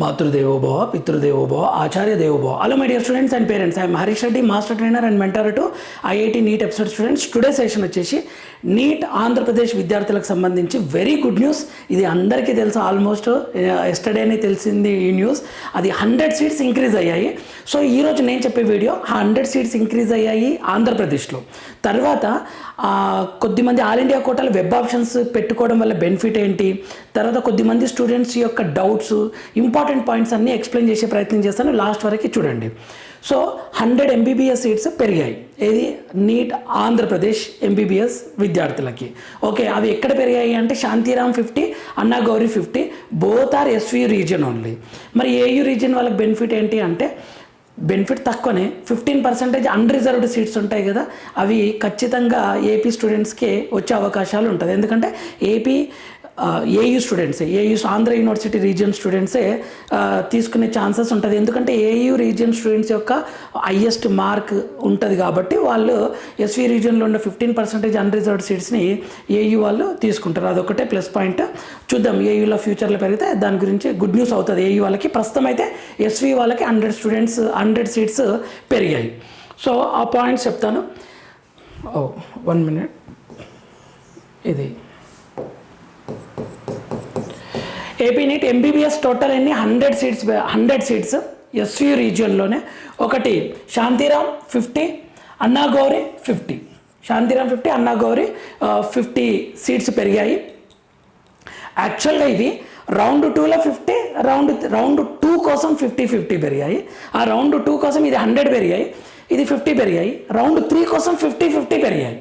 మాతృదేవోభవ పితృదేవోభవ ఆచార్య దేవోభవ hello my dear students and parents I'm Harish Reddy master trainer and mentor to IIT NEET episode students today session వచ్చేసి NEET Andhra Pradesh విద్యార్థులకు సంబంధించి very good news ఇది అందరికీ తెలుసు. ఆల్మోస్ట్ ఎస్టర్డేనే uh, తెలిసింది ఈ న్యూస్ అది హండ్రెడ్ సీట్స్ ఇంక్రీజ్ అయ్యాయి. సో ఈరోజు నేను చెప్పే వీడియో హండ్రెడ్ సీట్స్ ఇంక్రీజ్ అయ్యాయి ఆంధ్రప్రదేశ్లో తర్వాత కొద్దిమంది ఆల్ ఇండియా కోటాలు వెబ్ ఆప్షన్స్ పెట్టుకోవడం వల్ల బెనిఫిట్ ఏంటి? తర్వాత కొద్దిమంది స్టూడెంట్స్ యొక్క డౌట్స్ ఇంపార్టెంట్ పాయింట్స్ అన్నీ ఎక్స్ప్లెయిన్ చేసే ప్రయత్నం చేస్తాను. లాస్ట్ వరకు చూడండి. సో హండ్రెడ్ ఎంబీబీఎస్ సీట్స్ పెరిగాయి. ఏది? నీట్ ఆంధ్రప్రదేశ్ ఎంబీబీఎస్ విద్యార్థులకి. ఓకే అవి ఎక్కడ పెరిగాయి అంటే Shantiram fifty Anna Gowri fifty both are SV region only మరి ఏయూ రీజన్ వాళ్ళకి బెనిఫిట్ ఏంటి అంటే బెనిఫిట్ తక్కువనే. ఫిఫ్టీన్ పర్సెంటేజ్ అన్రిజర్వ్డ్ సీట్స్ ఉంటాయి కదా అవి ఖచ్చితంగా ఏపీ స్టూడెంట్స్కే వచ్చే అవకాశాలు ఉంటుంది. ఎందుకంటే ఏపీ ఏయూ స్టూడెంట్సే ఏయూ ఆంధ్ర యూనివర్సిటీ రీజియన్ స్టూడెంట్సే తీసుకునే ఛాన్సెస్ ఉంటుంది. ఎందుకంటే ఏయూ రీజియన్ స్టూడెంట్స్ యొక్క హయ్యెస్ట్ మార్క్ ఉంటుంది కాబట్టి వాళ్ళు ఎస్వీ రీజియన్లో ఉన్న ఫిఫ్టీన్ పర్సెంటేజ్ అన్రిజర్వ్డ్ సీట్స్ని ఏయూ వాళ్ళు తీసుకుంటారు. అదొకటే ప్లస్ పాయింట్ చూద్దాం ఏయూలో ఫ్యూచర్లో పెరిగితే దాని గురించి గుడ్ న్యూస్ అవుతుంది. ఏయూ వాళ్ళకి ప్రస్తుతం అయితే ఎస్వీ వాళ్ళకి హండ్రెడ్ స్టూడెంట్స్ హండ్రెడ్ సీట్స్ పెరిగాయి. సో ఆ పాయింట్స్ చెప్తాను. ఓ వన్ మినిట్ ఇది ఏపీ నీట్ ఎంబీబీఎస్ టోటల్ ఎన్ని? Hundred seats hundred seats SU రీజియన్లోనే ఒకటి Shantiram fifty Anna Gowri fifty Shantiram fifty Anna Gowri fifty seats పెరిగాయి. యాక్చువల్గా ఇది రౌండ్ టూలో ఫిఫ్టీ రౌండ్ రౌండ్ టూ కోసం ఫిఫ్టీ ఫిఫ్టీ పెరిగాయి. ఆ రౌండ్ టూ కోసం ఇది హండ్రెడ్ పెరిగాయి. ఇది ఫిఫ్టీ పెరిగాయి. రౌండ్ త్రీ కోసం ఫిఫ్టీ ఫిఫ్టీ పెరిగాయి.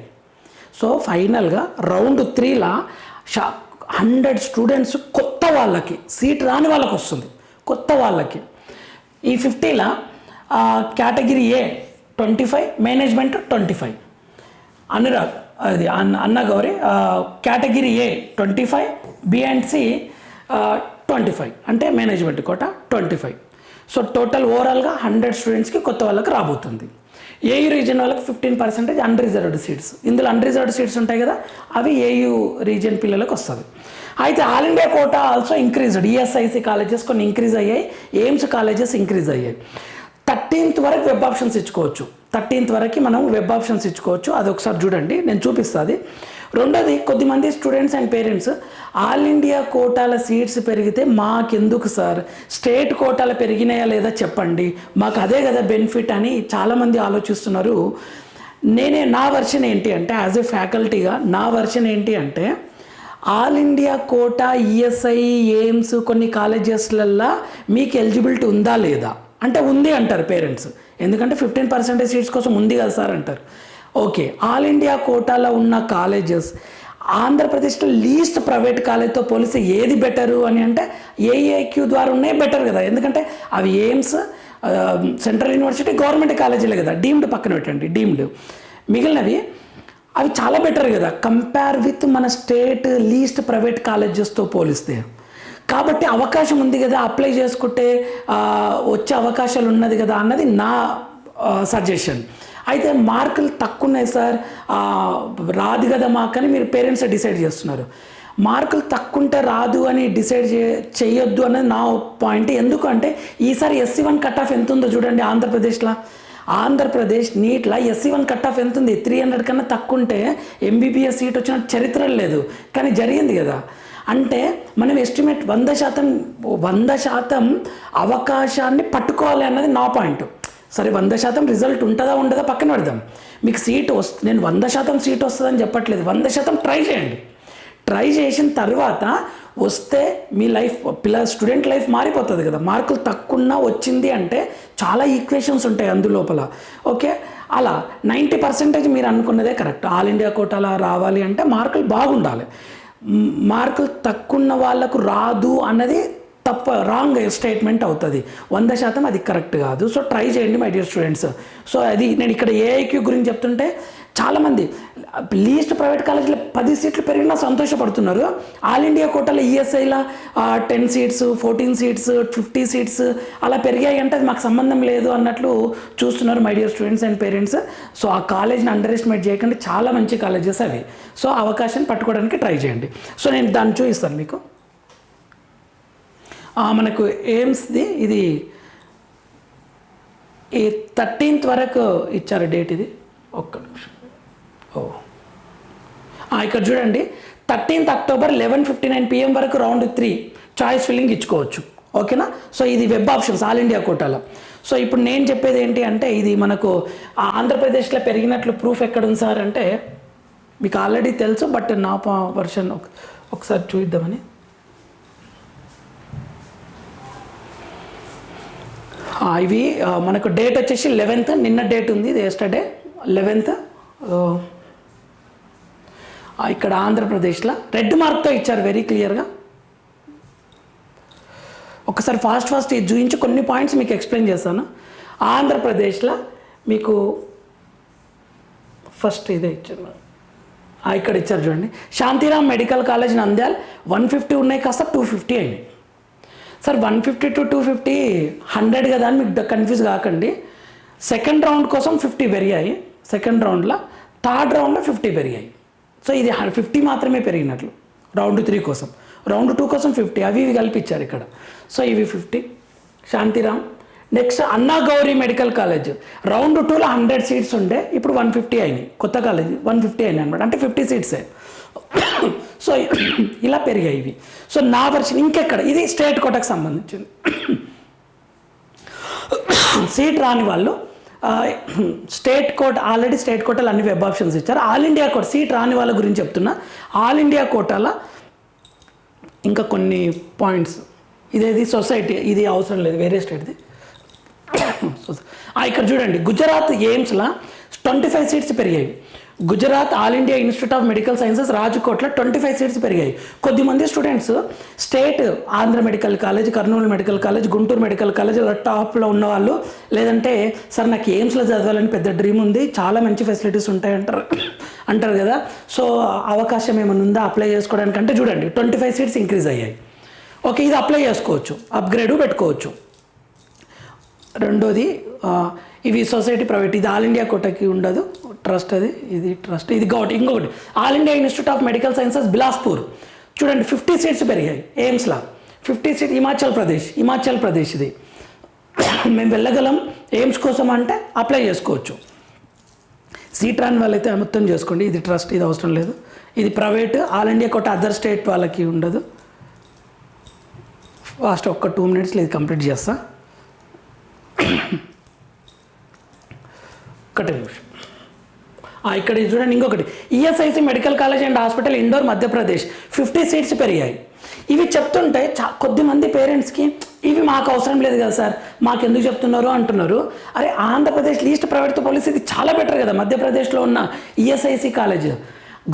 సో ఫైనల్గా రౌండ్ త్రీలా షా హండ్రెడ్ స్టూడెంట్స్ కొత్త వాళ్ళకి సీట్ రాని వాళ్ళకి వస్తుంది. కొత్త వాళ్ళకి. ఈ ఫిఫ్టీలో category A? Twenty five management twenty five. Anurag అది అన్న Anna Gowri category A? Twenty five B and C twenty five. అంటే management quota twenty five. So total ఓవరాల్గా హండ్రెడ్ స్టూడెంట్స్కి కొత్త వాళ్ళకి రాబోతుంది. ఏయు రీజన్ వాళ్ళకి ఫిఫ్టీన్ పర్సెంటేజ్ అన్రిజర్వ్డ్ సీట్స్. ఇందులో అన్రిజర్వ్డ్ సీట్స్ ఉంటాయి కదా అవి ఏయూ రీజన్ పిల్లలకు వస్తుంది అయితే all India quota also increased ESIC colleges కొన్ని ఇంక్రీజ్ అయ్యాయి. ఎయిమ్స్ కాలేజెస్ ఇంక్రీజ్ అయ్యాయి. థర్టీన్త్ వరకు వెబ్ ఆప్షన్స్ ఇచ్చుకోవచ్చు. థర్టీన్త్ వరకు మనం వెబ్ ఆప్షన్స్ ఇచ్చుకోవచ్చు. అది ఒకసారి చూడండి. నేను చూపిస్తుంది రెండోది కొద్దిమంది students and parents all India కోటాల seats పెరిగితే మాకెందుకు సార్ స్టేట్ కోటాలు పెరిగినాయా లేదా చెప్పండి. మాకు అదే కదా బెనిఫిట్ అని చాలామంది ఆలోచిస్తున్నారు. నేనే నా వర్షన్ ఏంటి అంటే యాజ్ ఎ ఫ్యాకల్టీగా నా వర్షన్ ఏంటి అంటే all India quota ESI AIIMS కొన్ని కాలేజెస్లల్లో మీకు ఎలిజిబిలిటీ ఉందా లేదా? అంటే ఉంది అంటారు పేరెంట్స్. ఎందుకంటే ఫిఫ్టీన్ పర్సెంటేజ్ సీట్స్ కోసం ఉంది కదా సార్ అంటారు. ఓకే ఆల్ ఇండియా కోటాలో ఉన్న కాలేజెస్ ఆంధ్రప్రదేశ్లో లీస్ట్ ప్రైవేట్ కాలేజ్తో పోలిస్తే ఏది బెటరు అని అంటే ఏఏక్యూ ద్వారా ఉన్నాయి బెటర్ కదా. ఎందుకంటే అవి ఎయిమ్స్ సెంట్రల్ యూనివర్సిటీ గవర్నమెంట్ కాలేజీలే కదా. డీమ్డ్ పక్కన పెట్టండి డీమ్డ్. మిగిలినవి అవి చాలా బెటర్ కదా. కంపేర్ విత్ మన స్టేట్ లీస్ట్ ప్రైవేట్ కాలేజెస్తో పోలిస్తే. కాబట్టి అవకాశం ఉంది కదా అప్లై చేసుకుంటే వచ్చే అవకాశాలు ఉన్నది కదా అన్నది నా సజెషన్ అయితే మార్కులు తక్కువ ఉన్నాయి సార్. రాదు కదా మాకని మీరు పేరెంట్స్ డిసైడ్ చేస్తున్నారు. మార్కులు తక్కువ ఉంటే రాదు అని డిసైడ్ చే చేయొద్దు అనేది నా పాయింట్ ఎందుకంటే ఈసారి ఎస్సీ వన్ కట్ ఆఫ్ ఎంత ఉందో చూడండి ఆంధ్రప్రదేశ్లో. ఆంధ్రప్రదేశ్ నీట్లా ఎస్సీ వన్ కట్ ఆఫ్ ఎంత ఉంది త్రీ హండ్రెడ్ కన్నా తక్కువ ఉంటే ఎంబీబీఎస్ సీట్ వచ్చిన చరిత్ర లేదు. కానీ జరిగింది కదా. అంటే మనం ఎస్టిమేట్ వంద శాతం వంద శాతం అవకాశాన్ని పట్టుకోవాలి అన్నది నా పాయింట్ సరే వంద శాతం రిజల్ట్ ఉంటుందా ఉండదా పక్కన పెడదాం. మీకు సీట్ వస్తుంది నేను వంద శాతం సీట్ వస్తుందని చెప్పట్లేదు. వంద శాతం ట్రై చేయండి. ట్రై చేసిన తర్వాత వస్తే మీ లైఫ్ పిల్ల స్టూడెంట్ లైఫ్ మారిపోతుంది కదా. మార్కులు తక్కువ వచ్చింది అంటే చాలా ఈక్వేషన్స్ ఉంటాయి అందులోపల ఓకే? అలా నైంటీ పర్సెంటేజ్ మీరు అనుకున్నదే కరెక్ట్. ఆల్ ఇండియా కోటాలా రావాలి అంటే మార్కులు బాగుండాలి. మార్కులు తక్కువ వాళ్ళకు రాదు అన్నది తప్ప రాంగ్ స్టేట్మెంట్ అవుతుంది. వంద శాతం అది కరెక్ట్ కాదు. సో ట్రై చేయండి మై డియర్ స్టూడెంట్స్. సో అది నేను ఇక్కడ ఏఐక్యూ గురించి చెప్తుంటే చాలామంది లీస్ట్ ప్రైవేట్ కాలేజీలో పది సీట్లు పెరిగినా సంతోషపడుతున్నారు. ఆల్ ఇండియా కోటాలో ఈఎస్ఐలో ten seats fourteen seats fifty seats అలా పెరిగాయి అంటే అది మాకు సంబంధం లేదు అన్నట్లు చూస్తున్నారు my dear students and parents. So ఆ కాలేజ్ని అండర్ ఎస్టిమేట్ చేయకండి. చాలా మంచి కాలేజెస్ అవి. సో అవకాశం పట్టుకోవడానికి ట్రై చేయండి. సో నేను దాన్ని చూపిస్తాను మీకు. మనకు ఎయిమ్స్ది ఇది ఈ థర్టీన్త్ వరకు ఇచ్చారు డేట్ ఇది. ఒక్క నిమిషం. ఓ. ఇక్కడ చూడండి. Thirteenth October eleven fifty nine PM వరకు రౌండ్ త్రీ చాయిస్ ఫిల్లింగ్ ఇచ్చుకోవచ్చు. ఓకేనా? సో ఇది వెబ్ ఆప్షన్స్ ఆల్ ఇండియా కోటాలో. సో ఇప్పుడు నేను చెప్పేది ఏంటి అంటే ఇది మనకు ఆంధ్రప్రదేశ్లో పెరిగినట్లు ప్రూఫ్ ఎక్కడ ఉంది సార్ అంటే మీకు ఆల్రెడీ తెలుసు బట్ నా వర్షన్ ఒకసారి చూద్దామని. ఇవి మనకు డేట్ వచ్చేసి లెవెన్త్ నిన్న డేట్ ఉంది ఇది ఎస్టర్డే లెవెన్త్ ఇక్కడ ఆంధ్రప్రదేశ్లో రెడ్ మార్క్తో ఇచ్చారు వెరీ క్లియర్గా ఒకసారి ఫాస్ట్ ఫాస్ట్ ఇది చూపించి కొన్ని పాయింట్స్ మీకు ఎక్స్ప్లెయిన్ చేస్తాను. ఆంధ్రప్రదేశ్లో మీకు ఫస్ట్ ఇదే ఇచ్చాను ఇక్కడ ఇచ్చారు చూడండి. Shantiram medical college Nandyal one fifty ఉన్నాయి కాస్త టూ ఫిఫ్టీ అయినాయి. Sir one fifty to two fifty hundred కదా అని మీకు కన్ఫ్యూజ్ కాకండి. సెకండ్ రౌండ్ కోసం ఫిఫ్టీ పెరిగాయి. సెకండ్ రౌండ్లో థర్డ్ రౌండ్లో ఫిఫ్టీ పెరిగాయి. సో ఇది ఫిఫ్టీ మాత్రమే పెరిగినట్లు. రౌండ్ త్రీ కోసం. రౌండ్ టూ కోసం ఫిఫ్టీ అవి ఇవి కల్పించారు ఇక్కడ. సో ఇవి fifty Shantiram. Next Anna Gowri medical college. Round టూలో హండ్రెడ్ సీట్స్ ఉండే. ఇప్పుడు వన్ ఫిఫ్టీ అయినాయి. కొత్త కాలేజ్. వన్ ఫిఫ్టీ అయినాయి అనమాట అంటే ఫిఫ్టీ సీట్సే సో ఇలా పెరిగాయి ఇవి. సో నా వర్షన్ ఇంకెక్కడ? ఇది స్టేట్ కోటకు సంబంధించింది. సీట్ రాని వాళ్ళు స్టేట్ కోట ఆల్రెడీ స్టేట్ కోటాలు అన్ని వెబ్ ఆప్షన్స్ ఇచ్చారు. ఆల్ ఇండియా కోట సీట్ రాని వాళ్ళ గురించి చెప్తున్నా. ఆల్ ఇండియా కోటాల ఇంకా కొన్ని పాయింట్స్. ఇదేది సొసైటీ ఇది అవసరం లేదు వేరే స్టేట్ది. ఇక్కడ చూడండి గుజరాత్ ఎయిమ్స్లో ట్వంటీ ఫైవ్ సీట్స్ పెరిగాయి. Gujarat all India institute of medical sciences రాజ్కోట్లో twenty five seats పెరిగాయి. కొద్దిమంది students state Andhra medical college Kurnool medical college Guntur medical college టాప్లో ఉన్నవాళ్ళు. లేదంటే సార్ నాకు ఎయిమ్స్లో చదవాలని పెద్ద డ్రీమ్ ఉంది. చాలా మంచి ఫెసిలిటీస్ ఉంటాయి అంటారు. అంటారు కదా. సో అవకాశం ఏమైనా ఉందా అప్లై చేసుకోవడానికి అంటే చూడండి ట్వంటీ ఫైవ్ సీట్స్ ఇంక్రీజ్ అయ్యాయి. ఓకే ఇది అప్లై చేసుకోవచ్చు. అప్గ్రేడు పెట్టుకోవచ్చు. రెండోది ఇవి సొసైటీ ప్రైవేట్ ఇది ఆల్ ఇండియా కోటకి ఉండదు. ట్రస్ట్ అది ఇది ట్రస్ట్ ఇది గౌట్ ఇంకొకటి. All India institute of medical sciences Bilaspur. చూడండి ఫిఫ్టీ సీట్స్ పెరిగాయి ఎయిమ్స్లా. ఫిఫ్టీ సీట్ హిమాచల్ ప్రదేశ్ హిమాచల్ ప్రదేశ్ ఇది. మేము వెళ్ళగలం ఎయిమ్స్ కోసం అంటే అప్లై చేసుకోవచ్చు. సీట్రాన్ వాళ్ళైతే మొత్తం చేసుకోండి ఇది ట్రస్ట్ ఇది అవసరం లేదు. ఇది private all India quota other state వాళ్ళకి ఉండదు. ఫాస్ట్ ఒక్క టూ మినిట్స్లో ఇది కంప్లీట్ చేస్తాను ఒక్కటే నిమిషం ఆ, ఇక్కడ చూడండి ఇంకొకటి. ESIC medical college and hospital Indore Madhya Pradesh fifty seats పెరిగాయి. ఇవి చెప్తుంటే చా కొద్దిమంది పేరెంట్స్కి ఇవి మాకు అవసరం లేదు కదా సార్ మాకు ఎందుకు చెప్తున్నారు? అంటున్నారు. అరే ఆంధ్రప్రదేశ్ లీస్ట్ ప్రైవేట్తో పోలీస్ ఇది చాలా బెటర్ కదా మధ్యప్రదేశ్లో ఉన్న ఈఎస్ఐసి కాలేజ్.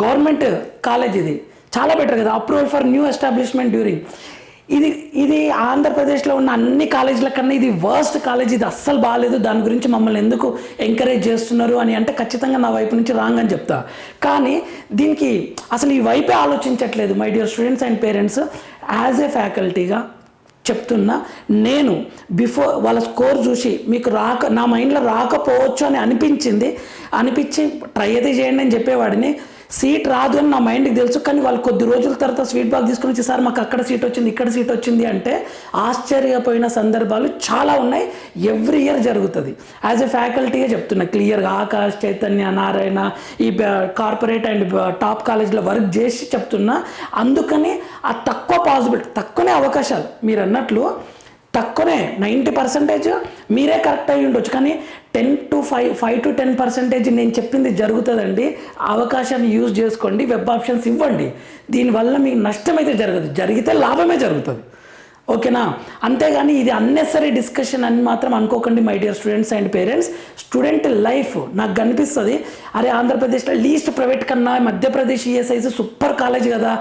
గవర్నమెంట్ కాలేజ్ ఇది. చాలా బెటర్ కదా approval for new establishment during. ఇది ఇది ఆంధ్రప్రదేశ్లో ఉన్న అన్ని కాలేజీల కన్నా ఇది వర్స్ట్ కాలేజ్ ఇది అస్సలు బాగాలేదు. దాని గురించి మమ్మల్ని ఎందుకు ఎంకరేజ్ చేస్తున్నారు అని అంటే ఖచ్చితంగా నా వైపు నుంచి రాంగ్ అని చెప్తా. కానీ దీనికి అసలు ఈ వైపే ఆలోచించట్లేదు my dear students and parents as a ఫ్యాకల్టీగా చెప్తున్నా నేను బిఫోర్ వాళ్ళ స్కోర్ చూసి మీకు రాక నా మైండ్లో రాకపోవచ్చు అని అనిపించింది. అనిపించి ట్రై అయితే చేయండి అని చెప్పేవాడిని. సీట్ రాదు అని నా మైండ్కి తెలుసు కానీ వాళ్ళు కొద్ది రోజుల తర్వాత స్వీట్ బాగ్ తీసుకుని వచ్చి సార్ మాకు అక్కడ సీట్ వచ్చింది ఇక్కడ సీట్ వచ్చింది అంటే ఆశ్చర్యపోయిన సందర్భాలు చాలా ఉన్నాయి. ఎవ్రీ ఇయర్ జరుగుతుంది. యాజ్ ఎ ఫ్యాకల్టీగా చెప్తున్నా క్లియర్గా ఆకాష్ చైతన్య నారాయణ ఈ కార్పొరేట్ అండ్ టాప్ కాలేజ్లో వర్క్ చేసి చెప్తున్నా. అందుకని ఆ తక్కువ పాసిబిలిటీ తక్కువనే అవకాశాలు. మీరు అన్నట్లు తక్కువనే నైంటీ పర్సెంటేజ్ మీరే కరెక్ట్ అయ్యి ఉండొచ్చు. కానీ ten to five five to ten percentage నేను చెప్పింది జరుగుతుందండి. అవకాశాన్ని యూజ్ చేసుకోండి వెబ్ ఆప్షన్స్ ఇవ్వండి. దీనివల్ల మీకు నష్టం అయితే జరగదు జరిగితే లాభమే జరుగుతుంది. ఓకేనా? అంతేగాని ఇది అన్నెసరీ డిస్కషన్ అని మాత్రం అనుకోకండి my dear students and parents student life నాకు కనిపిస్తుంది. అరే ఆంధ్రప్రదేశ్లో లీస్ట్ ప్రైవేట్ కన్నా మధ్యప్రదేశ్ ఈఎస్ఐసి సూపర్ కాలేజ్ కదా.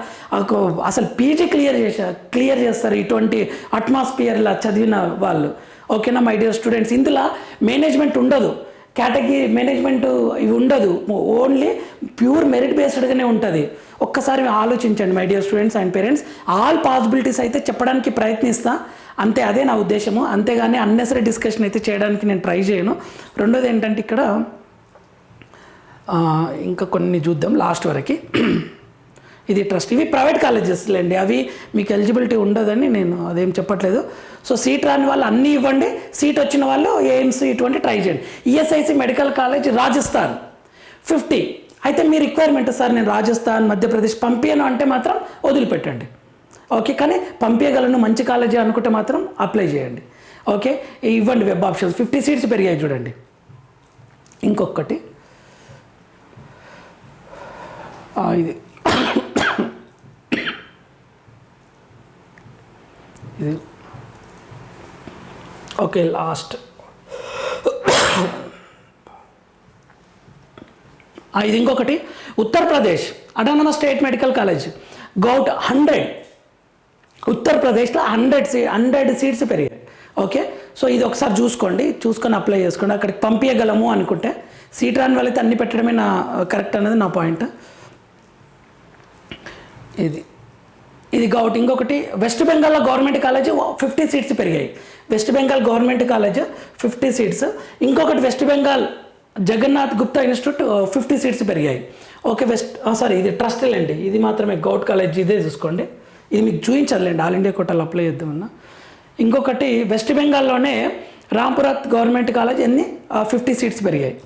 అసలు పీజీ క్లియర్ చేశారు క్లియర్ చేస్తారు ఇటువంటి అట్మాస్ఫియర్లా చదివిన వాళ్ళు. ఓకేనా మై డియర్ స్టూడెంట్స్ ఇందులో మేనేజ్మెంట్ ఉండదు. కేటగిరీ మేనేజ్మెంట్ ఇవి ఉండదు. ఓన్లీ ప్యూర్ మెరిట్ బేస్డ్గానే ఉంటుంది. ఒక్కసారి ఆలోచించండి my dear students and parents all possibilities అయితే చెప్పడానికి ప్రయత్నిస్తా. అంతే అదే నా ఉద్దేశము. అంతేగాని అన్నెసరీ డిస్కషన్ అయితే చేయడానికి నేను ట్రై చేయను. రెండోది ఏంటంటే ఇక్కడ ఇంకా కొన్ని చూద్దాం లాస్ట్ వరకు. ఇది ట్రస్ట్ ఇవి ప్రైవేట్ కాలేజెస్ లేండి. అవి మీకు ఎలిజిబిలిటీ ఉండదని నేను అదేం చెప్పట్లేదు. సో సీట్ రాని వాళ్ళు అన్నీ ఇవ్వండి. సీట్ వచ్చిన వాళ్ళు ఏఎంసీ ఇటువంటి ట్రై చేయండి. ESIC medical college Rajasthan fifty అయితే మీ రిక్వైర్మెంట్ సార్ నేను రాజస్థాన్ మధ్యప్రదేశ్ పంపించను అంటే మాత్రం వదిలిపెట్టండి. ఓకే కానీ పంపించగలను మంచి కాలేజీ అనుకుంటే మాత్రం అప్లై చేయండి. ఓకే ఇవ్వండి వెబ్ ఆప్షన్స్ ఫిఫ్టీ సీట్స్ పెరిగాయి చూడండి. ఇంకొకటి. ఇది. ఇది. ఓకే లాస్ట్ ఇది ఇంకొకటి. Uttar Pradesh autonomous state medical college govt hundred. ఉత్తరప్రదేశ్లో హండ్రెడ్ సీ హండ్రెడ్ సీట్స్ పెరిగాయి. ఓకే? సో ఇది ఒకసారి చూసుకోండి. చూసుకొని అప్లై చేసుకోండి. అక్కడికి పంపించగలము అనుకుంటే సీట్ రాని వాళ్ళైతే అన్ని పెట్టడమే నా కరెక్ట్ అనేది నా పాయింట్. ఇది. ఇది గౌట్. ఇంకొకటి వెస్ట్ బెంగాల్లో గవర్నమెంట్ కాలేజ్ ఫిఫ్టీ సీట్స్ పెరిగాయి. West Bengal government college fifty seats. ఇంకొకటి west Bengal Jagannath Gupta institute fifty seats పెరిగాయి. ఓకే వెస్ట్ సారీ ఇది ట్రస్ట్ అండి ఇది మాత్రమే గౌట్ కాలేజ్ ఇదే చూసుకోండి. ఇది మీకు చూపించాలండి ఆల్ ఇండియా కోటాలు అప్లై చేద్దామన్నా. ఇంకొకటి వెస్ట్ బెంగాల్లోనే రాంపురాత్ గవర్నమెంట్ కాలేజ్ ఎన్ని? ఫిఫ్టీ సీట్స్ పెరిగాయి.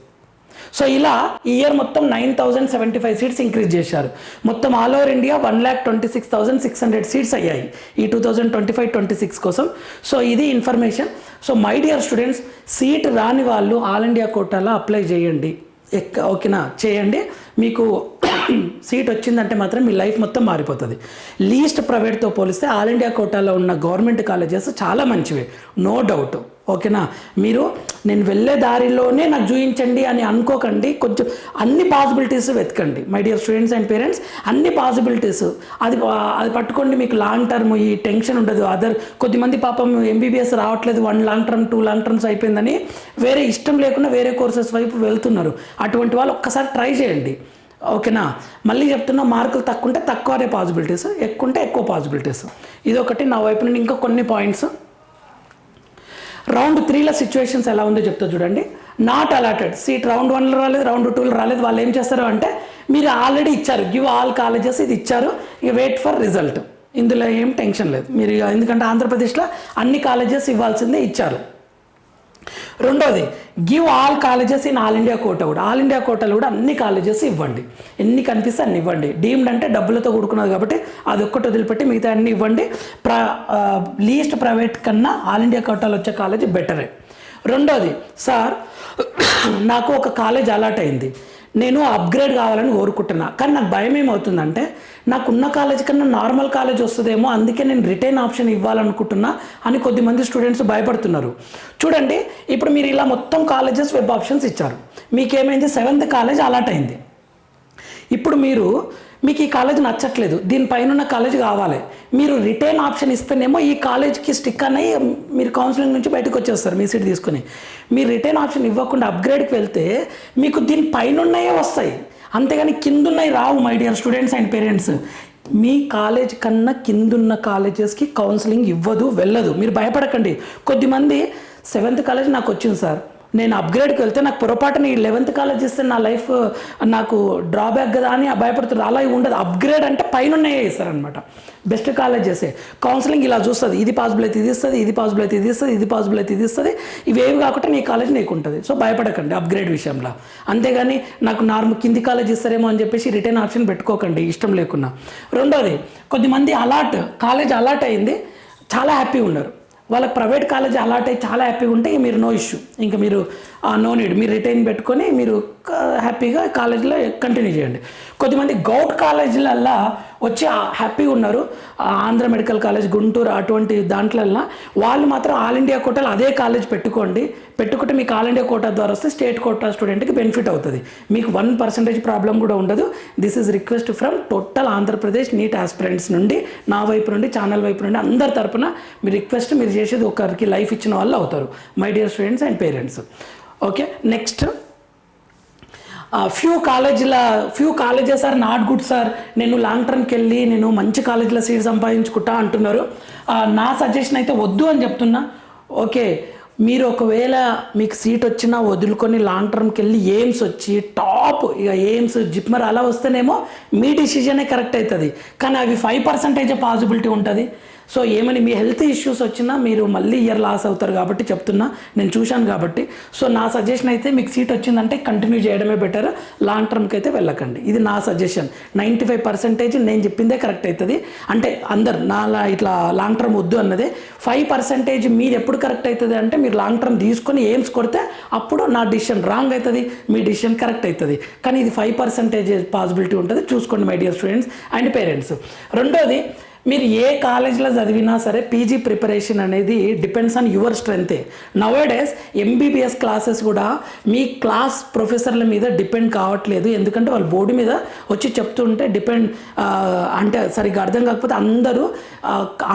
సో ఇలా ఈ ఇయర్ మొత్తం nine thousand seventy five seats increase చేశారు. మొత్తం all over India one lakh twenty six thousand six hundred seats అయ్యాయి ఈ two thousand twenty five twenty six కోసం. సో ఇది information so my dear students seat రాని వాళ్ళు all India కోటాలో apply చేయండి. ఎక్క ఓకేనా? చేయండి. మీకు సీట్ వచ్చిందంటే మాత్రం మీ లైఫ్ మొత్తం మారిపోతుంది. లీస్ట్ ప్రైవేట్తో పోలిస్తే ఆల్ ఇండియా కోటాలో ఉన్న గవర్నమెంట్ కాలేజెస్ చాలా మంచివి. నో డౌట్ ఓకేనా? మీరు నేను వెళ్ళే దారిలోనే నాకు చూపించండి అని అనుకోకండి. కొంచెం అన్ని పాసిబిలిటీస్ వెతకండి. My dear students and parents అన్ని పాసిబిలిటీస్ అది అది పట్టుకోండి మీకు లాంగ్ టర్మ్ ఈ టెన్షన్ ఉండదు. అదర్ కొద్దిమంది పాపం ఎంబీబీఎస్ రావట్లేదు. One long term two long terms అయిపోయిందని వేరే ఇష్టం లేకుండా వేరే కోర్సెస్ వైపు వెళ్తున్నారు. అటువంటి వాళ్ళు ఒక్కసారి ట్రై చేయండి. ఓకేనా? మళ్ళీ చెప్తున్నా మార్కులు తక్కువ ఉంటే తక్కువనే పాసిబిలిటీస్ ఎక్కువ ఉంటే ఎక్కువ పాసిబిలిటీస్ ఇది ఒకటి నా వైపు నుండి ఇంకా కొన్ని పాయింట్స్ రౌండ్ త్రీలో సిచ్యువేషన్స్ ఎలా ఉందో చెప్తా చూడండి. నాట్ అలాటెడ్ సీట్ రౌండ్ వన్లో రాలేదు రౌండ్ టూలో రాలేదు. వాళ్ళు ఏం చేస్తారు అంటే మీరు ఆల్రెడీ ఇచ్చారు. గివ్ ఆల్ కాలేజెస్ ఇది ఇచ్చారు. ఇక వెయిట్ ఫర్ రిజల్ట్ ఇందులో ఏం టెన్షన్ లేదు. మీరు ఎందుకంటే ఆంధ్రప్రదేశ్లో అన్ని కాలేజెస్ ఇవ్వాల్సిందే ఇచ్చారు. రెండోది give all colleges in all India quota కూడా. ఆల్ ఇండియా కోటలు కూడా అన్ని కాలేజెస్ ఇవ్వండి. ఎన్ని కనిపిస్తే అన్ని ఇవ్వండి. డీమ్డ్ అంటే డబ్బులతో కూడుకున్నది కాబట్టి అది ఒక్కటి వదిలిపెట్టి మిగతా అన్ని ఇవ్వండి. ప్ర లీస్ట్ ప్రైవేట్ కన్నా ఆల్ ఇండియా కోటాలు వచ్చే కాలేజ్ బెటరే రెండోది సార్ నాకు ఒక కాలేజ్ అలాట్ అయింది. నేను అప్గ్రేడ్ కావాలని కోరుకుంటున్నా. కానీ నాకు భయం ఏమవుతుందంటే నాకున్న కాలేజ్ కన్నా నార్మల్ కాలేజ్ వస్తుందేమో అందుకే నేను రిటైన్ ఆప్షన్ ఇవ్వాలనుకుంటున్నా అని కొద్దిమంది స్టూడెంట్స్ భయపడుతున్నారు. చూడండి ఇప్పుడు మీరు ఇలా మొత్తం కాలేజెస్ వెబ్ ఆప్షన్స్ ఇచ్చారు. మీకేమైంది? సెవెంత్ కాలేజ్ అలాట్ అయింది ఇప్పుడు మీరు మీకు ఈ కాలేజ్ నచ్చట్లేదు. దీనిపైన ఉన్న కాలేజ్ కావాలి. మీరు రిటర్న్ ఆప్షన్ ఇస్తేనేమో ఈ కాలేజ్కి స్టిక్ అన్నయ్యి మీరు కౌన్సిలింగ్ నుంచి బయటకు వచ్చేస్తారు మీ సీట్ తీసుకుని. మీరు రిటైన్ ఆప్షన్ ఇవ్వకుండా అప్గ్రేడ్కి వెళ్తే మీకు దీని పైన ఉన్నాయే వస్తాయి. అంతేగాని కిందున్నవి రావు my dear students and parents me college కన్నా కిందున్న కాలేజెస్కి కౌన్సిలింగ్ ఇవ్వదు వెళ్ళదు. మీరు భయపడకండి. కొద్దిమంది సెవెంత్ కాలేజ్ నాకు వచ్చింది సార్. నేను అప్గ్రేడ్కి వెళ్తే నాకు పొరపాటున ఈ లెవెంత్ కాలేజ్ ఇస్తే నా లైఫ్ నాకు డ్రాబ్యాక్ కదా అని భయపడుతుంది. అలా ఉండదు. అప్గ్రేడ్ అంటే పైన ఉన్నాయే ఇస్తారనమాట బెస్ట్ కాలేజెసే కౌన్సిలింగ్ ఇలా చూస్తుంది. ఇది పాసిబుల్ అయితే ఇది ఇస్తుంది ఇది పాసిబుల్ అయితే ఇది ఇస్తుంది ఇది పాసిబుల్ అయితే ఇది ఇస్తుంది. ఇవేవి కాకుండా నీ కాలేజ్ నీకు ఉంటుంది. సో భయపడకండి అప్గ్రేడ్ విషయంలో. అంతేగాని నాకు నార్మల్ కింది కాలేజ్ ఇస్తారేమో అని చెప్పేసి రిటర్న్ ఆప్షన్ పెట్టుకోకండి. ఇష్టం లేకున్నా. రెండోది కొద్దిమంది అలాట్ కాలేజ్ అలాట్ అయింది. చాలా హ్యాపీగా ఉన్నారు. వాళ్ళకి ప్రైవేట్ కాలేజ్ అలాట్ అయ్యి చాలా హ్యాపీగా ఉంటే మీరు నో ఇష్యూ. ఇంకా మీరు నో నీడ్. మీరు రిటైన్ పెట్టుకొని మీరు హ్యాపీగా కాలేజీలో కంటిన్యూ చేయండి. కొద్దిమంది గౌట్ కాలేజీలల్లా వచ్చి హ్యాపీగా ఉన్నారు. ఆంధ్ర మెడికల్ కాలేజ్ గుంటూరు అటువంటి దాంట్లల్లో వాళ్ళు మాత్రం ఆల్ ఇండియా కోటాలో అదే కాలేజ్ పెట్టుకోండి. పెట్టుకుంటే మీకు ఆల్ ఇండియా కోటా ద్వారా వస్తే స్టేట్ కోటా స్టూడెంట్కి బెనిఫిట్ అవుతుంది. మీకు వన్ పర్సెంటేజ్ ప్రాబ్లం కూడా ఉండదు. This is request from total Andhra Pradesh NEET aspirants నుండి నా వైపు నుండి ఛానల్ వైపు నుండి అందరి తరపున మీ రిక్వెస్ట్ మీరు చేసేది ఒకరికి లైఫ్ ఇచ్చిన వాళ్ళు అవుతారు. My dear students and parents. Okay next. Few కాలేజీల few colleges are not good sir. నేను లాంగ్ టర్మ్కి వెళ్ళి నేను మంచి కాలేజీలో సీట్ సంపాదించుకుంటా అంటున్నారు. నా సజెషన్ అయితే వద్దు అని చెప్తున్నా. ఓకే మీరు ఒకవేళ మీకు సీట్ వచ్చినా వదులుకొని లాంగ్ టర్మ్కి వెళ్ళి ఎయిమ్స్ వచ్చి టాప్ ఇక ఎయిమ్స్ జిప్మర్ అలా వస్తేనేమో మీ డిసిజనే కరెక్ట్ అవుతుంది. కానీ అవి ఫైవ్ పర్సెంటేజ్ పాసిబిలిటీ ఉంటుంది. సో ఏమని మీ హెల్త్ ఇష్యూస్ వచ్చినా మీరు మళ్ళీ ఇయర్ లాస్ అవుతారు కాబట్టి చెప్తున్నా నేను చూశాను కాబట్టి. సో నా సజెషన్ అయితే మీకు సీట్ వచ్చిందంటే కంటిన్యూ చేయడమే బెటర్. లాంగ్ టర్మ్కి అయితే వెళ్ళకండి. ఇది నా సజెషన్. నైంటీ ఫైవ్ పర్సెంటేజ్ నేను చెప్పిందే కరెక్ట్ అవుతుంది. అంటే అందరు నా ఇట్లా లాంగ్ టర్మ్ వద్దు అన్నదే. ఫైవ్ పర్సెంటేజ్ మీరు ఎప్పుడు కరెక్ట్ అవుతుంది అంటే మీరు లాంగ్ టర్మ్ తీసుకొని ఎయిమ్స్ కొడితే అప్పుడు నా డిసిషన్ రాంగ్ అవుతుంది. మీ డిసిషన్ కరెక్ట్ అవుతుంది. కానీ ఇది ఫైవ్ పర్సెంటేజ్ పాసిబిలిటీ ఉంటుంది. చూసుకోండి my dear students and parents రెండోది మీరు ఏ కాలేజ్లో చదివినా సరే పీజీ ప్రిపరేషన్ అనేది డిపెండ్స్ ఆన్ యువర్ స్ట్రెంతే. నవేడేస్ ఎంబీబీఎస్ క్లాసెస్ కూడా మీ క్లాస్ ప్రొఫెసర్ల మీద డిపెండ్ కావట్లేదు. ఎందుకంటే వాళ్ళు బోర్డు మీద వచ్చి చెప్తుంటే డిపెండ్ అంటే సరిగ్గా అర్థం కాకపోతే అందరూ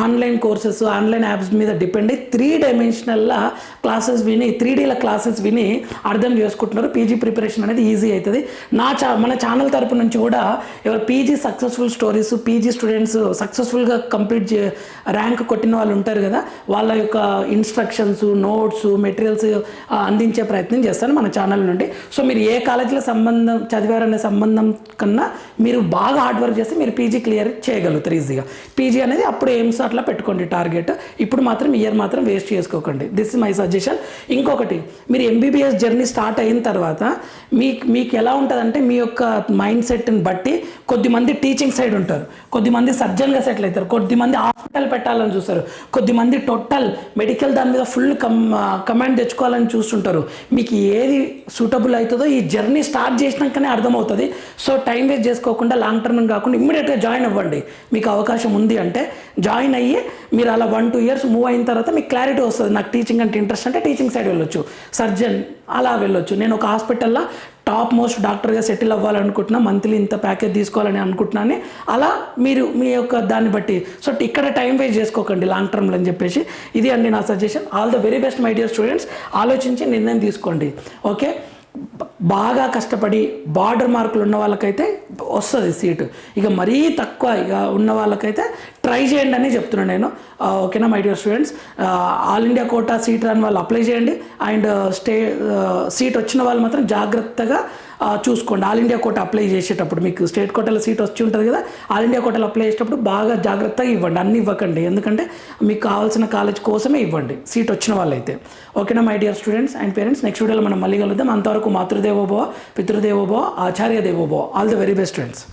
ఆన్లైన్ కోర్సెస్ ఆన్లైన్ యాప్స్ మీద డిపెండ్ అయ్యి త్రీ డైమెన్షనల్లా క్లాసెస్ విని త్రీ డీల క్లాసెస్ విని అర్థం చేసుకుంటున్నారు. పీజీ ప్రిపరేషన్ అనేది ఈజీ అవుతుంది. నా చా మన ఛానల్ తరపు నుంచి కూడా ఎవరు PG successful stories PG students successful ఫుల్గా కంప్లీట్ చే ర్యాంక్ కొట్టిన వాళ్ళు ఉంటారు కదా వాళ్ళ యొక్క ఇన్స్ట్రక్షన్స్ నోట్స్ మెటీరియల్స్ అందించే ప్రయత్నం చేస్తాను మన ఛానల్ నుండి. సో మీరు ఏ కాలేజీలో సంబంధం చదివారనే సంబంధం కన్నా మీరు బాగా హార్డ్ వర్క్ చేస్తే మీరు పీజీ క్లియర్ చేయగలుగుతారు ఈజీగా పీజీ అనేది అప్పుడు ఎయిమ్స్ అట్లా పెట్టుకోండి టార్గెట్ ఇప్పుడు మాత్రం ఇయర్ మాత్రం వేస్ట్ చేసుకోకండి. దిస్ ఇస్ మై సజెషన్ ఇంకొకటి మీరు ఎంబీబీఎస్ జర్నీ స్టార్ట్ అయిన తర్వాత మీకు మీకు ఎలా ఉంటుందంటే మీ యొక్క మైండ్ సెట్ని బట్టి కొద్దిమంది టీచింగ్ సైడ్ ఉంటారు. కొద్దిమంది సర్జన్గా సెటిల్ అవుతారు కొద్దిమంది హాస్పిటల్ పెట్టాలని చూస్తారు. కొద్దిమంది టోటల్ మెడికల్ దాని మీద ఫుల్ కమ్ కమాండ్ తెచ్చుకోవాలని చూస్తుంటారు. మీకు ఏది సూటబుల్ అవుతుందో ఈ జర్నీ స్టార్ట్ చేసినాకనే అర్థమవుతుంది. సో టైం వేస్ట్ చేసుకోకుండా లాంగ్ టర్మ్ కాకుండా ఇమ్మీడియట్గా జాయిన్ అవ్వండి. మీకు అవకాశం ఉంది అంటే జాయిన్ అయ్యి మీరు అలా వన్ టూ ఇయర్స్ మూవ్ అయిన తర్వాత మీకు క్లారిటీ వస్తుంది. నాకు టీచింగ్ అంటే ఇంట్రెస్ట్ అంటే టీచింగ్ సైడ్ వెళ్ళొచ్చు. సర్జన్ అలా వెళ్ళొచ్చు. నేను ఒక హాస్పిటల్లో టాప్ మోస్ట్ డాక్టర్గా సెటిల్ అవ్వాలనుకుంటున్నా మంత్లీ ఇంత ప్యాకేజ్ తీసుకోవాలని అనుకుంటున్నాను అలా మీరు మీ యొక్క దాన్ని బట్టి. సో ఇక్కడ టైం వేస్ట్ చేసుకోకండి లాంగ్ టర్మ్లో అని చెప్పేసి. ఇది అండి నా suggestion all the very best my dear students ఆలోచించి నిర్ణయం తీసుకోండి. ఓకే బాగా కష్టపడి బార్డర్ మార్కులు ఉన్న వాళ్ళకైతే వస్తుంది సీటు. ఇక మరీ తక్కువ ఇక ఉన్న వాళ్ళకైతే ట్రై చేయండి అని చెప్తున్నాను నేను. ఓకేనా my dear students? All India quota seat రాని వాళ్ళు అప్లై చేయండి. అండ్ స్టే సీట్ వచ్చిన వాళ్ళు మాత్రం జాగ్రత్తగా చూసుకోండి. ఆల్ ఇండియా కోట అప్లై చేసేటప్పుడు మీకు స్టేట్ కోటల సీట్ వచ్చి ఉంటుంది కదా ఆల్ ఇండియా కోటలో అప్లై చేసేటప్పుడు బాగా జాగ్రత్తగా ఇవ్వండి. అన్ని ఇవ్వకండి. ఎందుకంటే మీకు కావాల్సిన కాలేజ్ కోసమే ఇవ్వండి. సీట్ వచ్చిన వాళ్ళైతే. ఓకేనా my dear students and parents next వీడియోలో మనం మళ్ళీ కలుద్దాం. అంతవరకు మాతృదేవోభవ పితృదేవోభవ ఆచార్య దేవోభవ. All the very best students